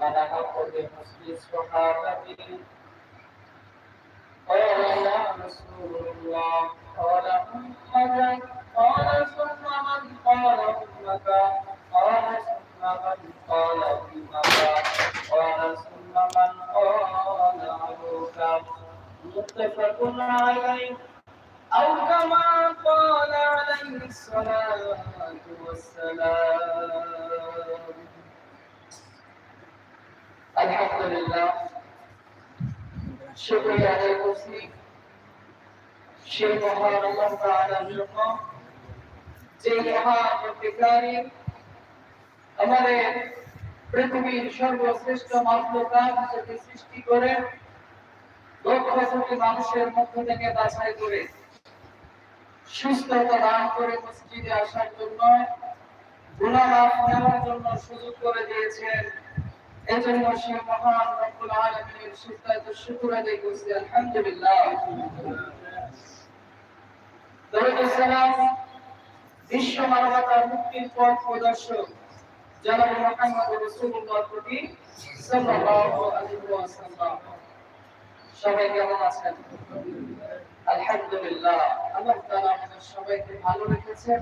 من حق بحسن الصحابه قال يا رسول الله قال أمك قال ثم من قال أمك قال ثم من قال أمك قال ثم من قال أبوك متفق عليه أو كما قال عليه الصلاة والسلام আলহামদুলিল্লাহ শুক্রিয়া করছি সেই যে আমাদের পৃথিবীর সর্বশ্রেষ্ঠ সৃষ্টি করে লক্ষ কোটি মানুষের মধ্য থেকে বাছাই করে সুস্থতা দান করে মসজিদে আসার জন্য গুণা লাভ নেওয়ার জন্য সুযোগ করে দিয়েছেন এজন্য সে মহান রব্বুল আলামিনের সিজদায় শুকর আদায় করছি আলহামদুলিল্লাহ দরুদ বিশ্ব মানবতার মুক্তির পথ প্রদর্শক জনাব মুহাম্মদ রাসূলুল্লাহ প্রতি সাল্লাল্লাহু আলাইহি ওয়াসাল্লাম সবাই কেমন আছেন আলহামদুলিল্লাহ, আল্লাহ তাআলা আমাদের সবাইকে ভালো রেখেছেন।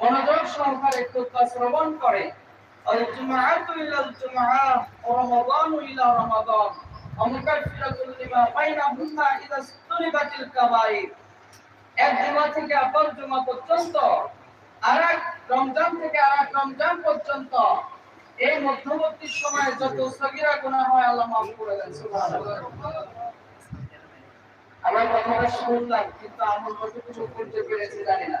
মনোযোগ সহকারে খুতবা শ্রবণ করে। এক জুমা থেকে জুমা পর্যন্ত, আরেক রমজান থেকে আরেক রমজান পর্যন্ত। এই মধ্যবর্তী সময়ে যত সগীরা হয়, আল্লাহ মাফ করে দেন আমার কথাটা শুনলাম, কিন্তু আমল কতটুকু করতে পেরেছি জানি না।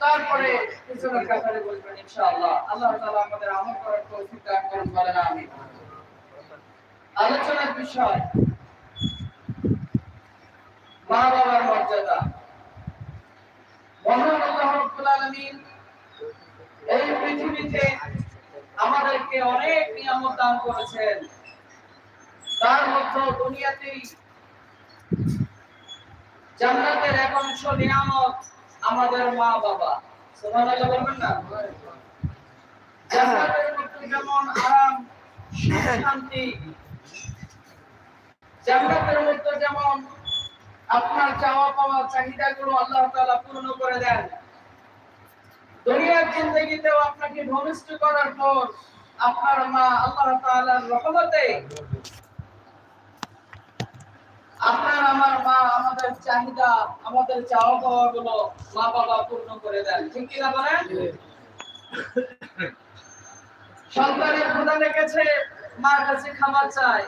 তারপরে আলোচনার বিষয়, মা বাবার মর্যাদা। মহান আল্লাহ রাব্বুল আলামিন এই পৃথিবীতে আমাদেরকে অনেক নিয়ামত দান করেছেন। তার মধ্যে দুনিয়াতেই জান্নাতের এক অংশ নিয়ামত আমাদের মা বাবা। সুবহানাল্লাহ বলবেন না? যেমন আরাম শান্তি জান্নাতের মধ্যে যেমন আপনার চাওয়া পাওয়া চাহিদাগুলো আল্লাহ তাআলা পূর্ণ করে দেন দুনিয়ার জিন্দগিতেও আপনাকে ভূমিষ্ঠ করার পর আপনার মা আল্লাহ তাআলার রহমতে আপনার আমার মা আমাদের চাহিদা আমাদের চাওয়া পাওয়া গুলো মা বাবা পূর্ণ করে দেন। ঠিক কিনা বলেন? সন্তানের ক্ষুধা লেগেছে মার কাছে খাবার চায়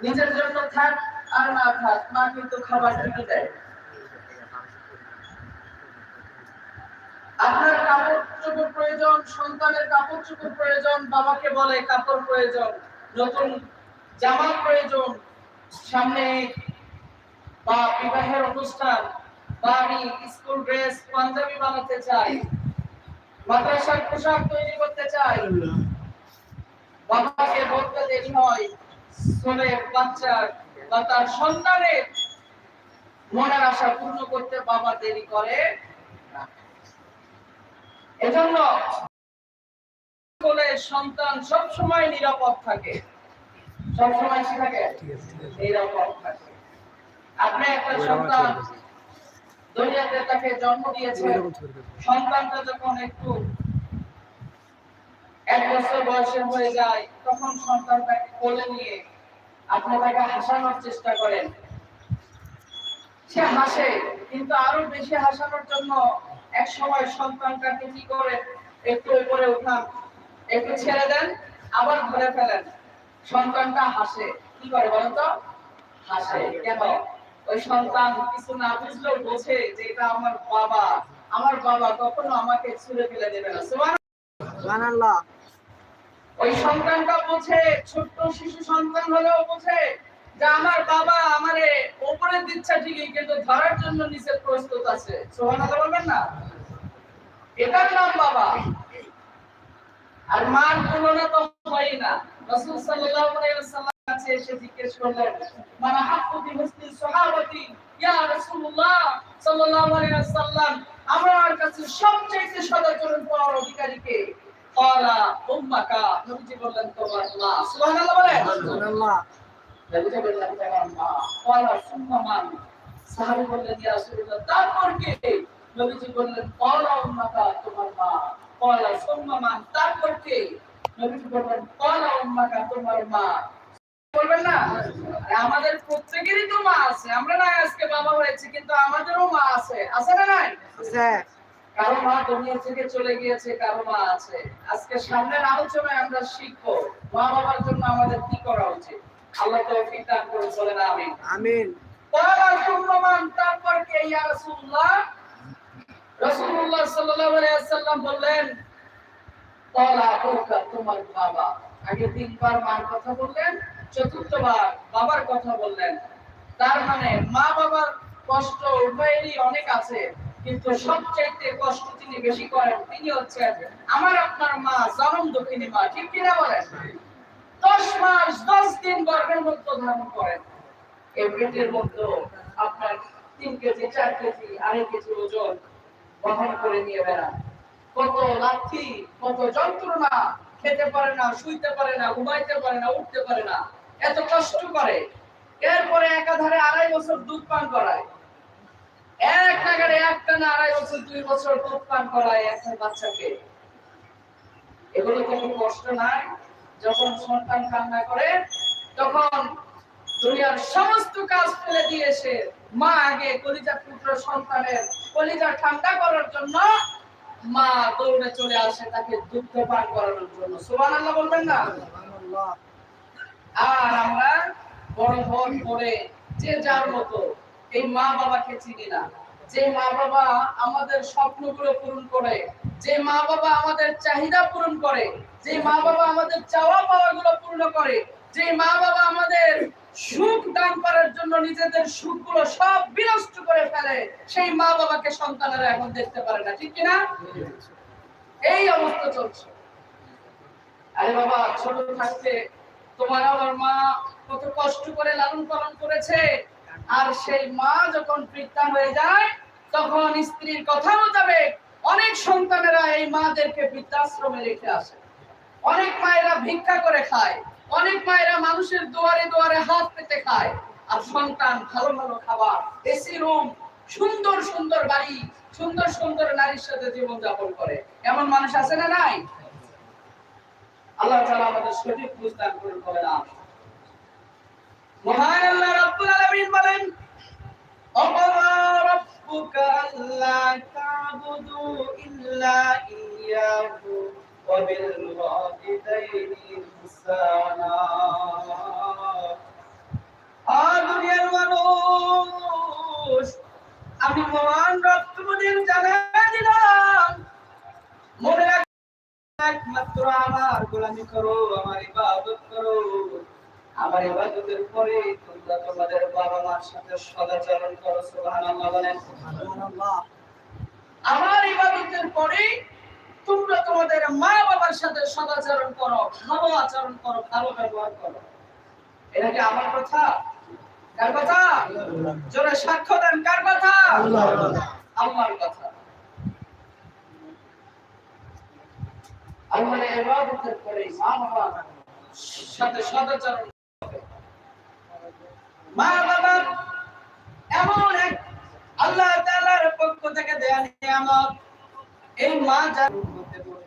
নিজের জন্য থাক আর না থাক মা কিন্তু খাবার কিনে দেয়। আপনার কাপড় চোপড় প্রয়োজন সন্তানের কাপড় চোপড় প্রয়োজন বাবাকে বলে কাপড় প্রয়োজন নতুন জামা প্রয়োজন সামনে বা বিবাহের অনুষ্ঠান, বাড়ি, স্কুল ড্রেস, পাঞ্জাবি বানাতে চাই, মাদ্রাসার পোশাক তৈরি করতে চাই। বাবাকে বলতে দেরি হয়, ছেলের বাচ্চার বা তার সন্তানের মনের আশা পূর্ণ করতে বাবা দেরি করে এজন্য সন্তান সব সময় নিরাপদ থাকে। সব সময় কি থাকে নিরাপদ আপনি একটা সন্তান। দুনিয়াতে তাকে জন্ম দিয়েছেন সন্তানটা যখন একটু এক বছর বয়সের হয়ে যায় তখন সন্তানটাকে কোলে নিয়ে আপনি তাকে হাসানোর চেষ্টা করেন। সে হাসে কিন্তু আরও বেশি হাসানোর জন্য এক সময় সন্তানটাকে কি করে একটু উপরে উঠান একটু ছেড়ে দেন আবার ধরে ফেলেন। সন্তানটা হাসে। কি করে বলেন তো? হাসে। কেন? ওই সন্তান কিছু না বুঝলেও বোঝে যে এটা আমার বাবা। আমার বাবা কখনো আমাকে ছুঁড়ে ফেলে দেবে না। সুবহানাল্লাহ। ওই সন্তানটা বোঝে ছোট্ট শিশু সন্তান হলেও বোঝে যে আমার বাবা আমারে উপরে দিচ্ছে ঠিকই কিন্তু ধরার জন্য নিচে প্রস্তুত আছে। সুবহানাল্লাহ বলবেন না? এটার নাম বাবা। আর মার তুলনা তো হয় না। রাসূল সাল্লাল্লাহু আলাইহি ওয়াসাল্লাম কাছে এসে জিজ্ঞেস করলেন মানে হাক্কু বি হুসনি সাহাবাতি? ইয়া রাসূলুল্লাহ সাল্লাল্লাহু আলাইহি ওয়াসাল্লাম আমার কাছে সবচেয়ে সদাচরণ পাওয়ার অধিকারী কে? ক্বালা উম্মাকা। নবীজি বললেন তোমার মা। সুবহানাল্লাহ বলেন। সুবহানাল্লাহ। নবীজি বললেন তোমার মা। ক্বালা সুম্মা মান? সাহাবী বললেন ইয়া রাসূলুল্লাহ তারপর কে? নবীজি বললেন ক্বালা উম্মাকা তোমার মা। ক্বালা সুম্মা মান। তারপর কে? মা আমাদের প্রত্যেকেরই তো মা আছে আমরা না আজকে বাবা হয়েছে কিন্তু আমাদেরও মা আছে আছে না নাই কারও মা দুনিয়া থেকে চলে গিয়েছে কারও মা আছে আজকে সামনের আলোচনায় আমরা শিখব মা বাবার জন্য আমাদের কি করা উচিত আল্লাহ তৌফিক দান করুন বলেন আমিন তারপর কে বললেন তোমার বাবা। আগে তিনবার মার কথা বললেন, চতুর্থবার বাবার কথা বললেন। তার মানে মা বাবার কষ্ট উভয়েরই অনেক আছে, কিন্তু সবচাইতে কষ্ট তিনি বেশি করেন তিনি হচ্ছেন আমার আপনার মা, জনম দক্ষিণী মা, ঠিক কিনা বলেন? দশ মাস, দশ দিন গর্ভের মধ্যে ধারণ করেন। এই পেটের মধ্যে আপনার তিন কেজি, চার কেজি, আড়াই কেজি ওজন বহন করে নিয়ে বেড়ান। কত লাথি কত যন্ত্রণা। খেতে পারে না, শুইতে পারে না, ঘুমাইতে পারে না, উঠতে পারে না। এত কষ্ট করে। এরপরে একাধারে আড়াই বছর দুধ পান করায়। এক নাগারে একটা না আড়াই বছর, দুই বছর দুধ পান করায় একটা বাচ্চাকে। এগুলো কোনো কষ্ট নাই। যখন সন্তান কান্না করে, তখন দুনিয়ার সমস্ত কাজ ফেলে দিয়ে এসে মা আগে কলিজা পুত্র সন্তানের কলিজা ঠান্ডা করার জন্য মা চলে আসে তাকে দুগ্ধ পান করানোর জন্য। সুবহানাল্লাহ বলবেন না? আর আমরা বড় যে যার মতো এই মা বাবাকে চিনি না যে মা বাবা আমাদের স্বপ্নগুলো পূরণ করে যে মা বাবা আমাদের চাহিদা পূরণ করে যে মা বাবা আমাদের চাওয়া পাওয়া গুলো পূর্ণ করে যে মা বাবা আমাদের সুখ দান করার জন্য নিজেদের সুখগুলো সব বিনষ্ট করে ফেলে। সেই মা বাবাকে সন্তানেরা এখন দেখতে পারে না, ঠিক কিনা? এই অবস্থা চলছে। আরে বাবা, ছোট থাকতে তোমার আমার মা কত কষ্ট করে লালন পালন করেছে। আর সেই মা যখন বৃদ্ধা হয়ে যায়, তখন স্ত্রীর কথা মোতাবেক অনেক সন্তানেরা এই মাদেরকে বৃদ্ধাশ্রমে রেখে আসে। অনেক মায়েরা ভিক্ষা করে খায়। অনেক মায়েরা মানুষের দুয়ারে দুয়ারে হাত পেতে খায়। আর সন্তান ভালো ভালো খাবার এসি রুম সুন্দর সুন্দর বাড়ি, সুন্দর সুন্দর নারীর সাথে জীবন যাপন করে। এমন মানুষ আছে না নাই? আল্লাহ তাআলা আমাদের সঠিক বুঝ দান করুন বলেন মহান আল্লাহ রাব্বুল আলামিন বলেন অমরা রাব্বুকা ইল্লা ইয়াহু। দুনিয়ার মানুষ আমি মহান রব তোমাদের জানাই দিলাম। মনে রাখ গোলামি করো আমার ইবাদত করো। আমার ইবাদতের পরে তোমরা তোমাদের বাবা মার সাথে সদাচরণ করো সুবহানাল্লাহ বলেন। আমার ইবাদতের পরে তোমাদের মা বাবার সাথে সদাচরণ করো ভালো আচরণ করো, ভালো ব্যবহার করো। এটা কি আমার কথা? কার কথা? জোরে সাক্ষ্য দেন, কার কথা? আল্লাহর কথা। পরে মা বাবার সাথে সদাচরণ মা বাবা এমন এক আল্লাহ তাআলার পক্ষ থেকে দেয়া নিয়ামত। এই মা যার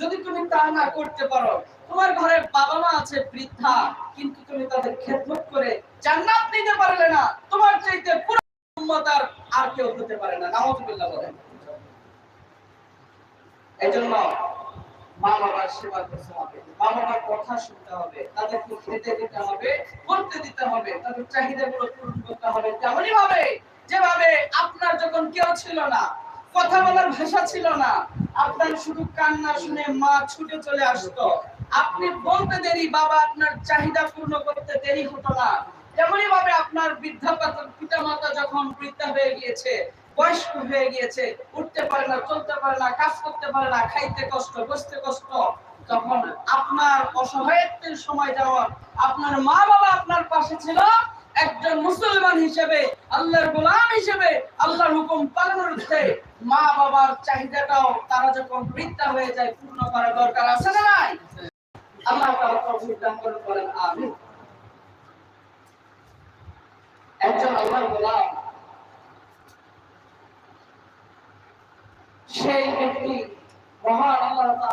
যদি তুমি তা না করতে পারো, তোমার ঘরে বাবা মা আছে বৃদ্ধা, কিন্তু তুমি তাদের খেদমত করে জান্নাত নিতে পারলে না। তোমার চাইতে পুরো আর কেউ হতে পারে না। বলেন। এজন্য তেমনই ভাবে আপনার যখন কেউ ছিল না, কথা বলার ভাষা ছিল না, আপনার শুধু কান্না শুনে মা ছুটে চলে আসতো। আপনি বলতে দেরি, বাবা আপনার চাহিদা পূর্ণ করতে দেরি হতো না। তেমনই ভাবে আপনার বৃদ্ধা পিতা মাতা যখন বৃদ্ধা হয়ে গিয়েছে বয়স্ক হয়ে গিয়েছে, উঠতে পারে না, চলতে পারে না, কাজ করতে পারে না, খাইতে কষ্ট, বসতে কষ্ট, তখন আপনার অসহায়ত্বের সময় যাওয়ার আপনার মা বাবা আপনার পাশে ছিল, একজন মুসলমান হিসেবে, আল্লাহর গোলাম হিসেবে আল্লাহর হুকুম পালনের অর্থে মা বাবার চাহিদাটাও তারা যখন বৃদ্ধা হয়ে যায়, পূর্ণ করা দরকার আছে না নাই? আল্লাহ করুন একজন আল্লাহর গোলাম সেই ব্যক্তি মহান আল্লাহ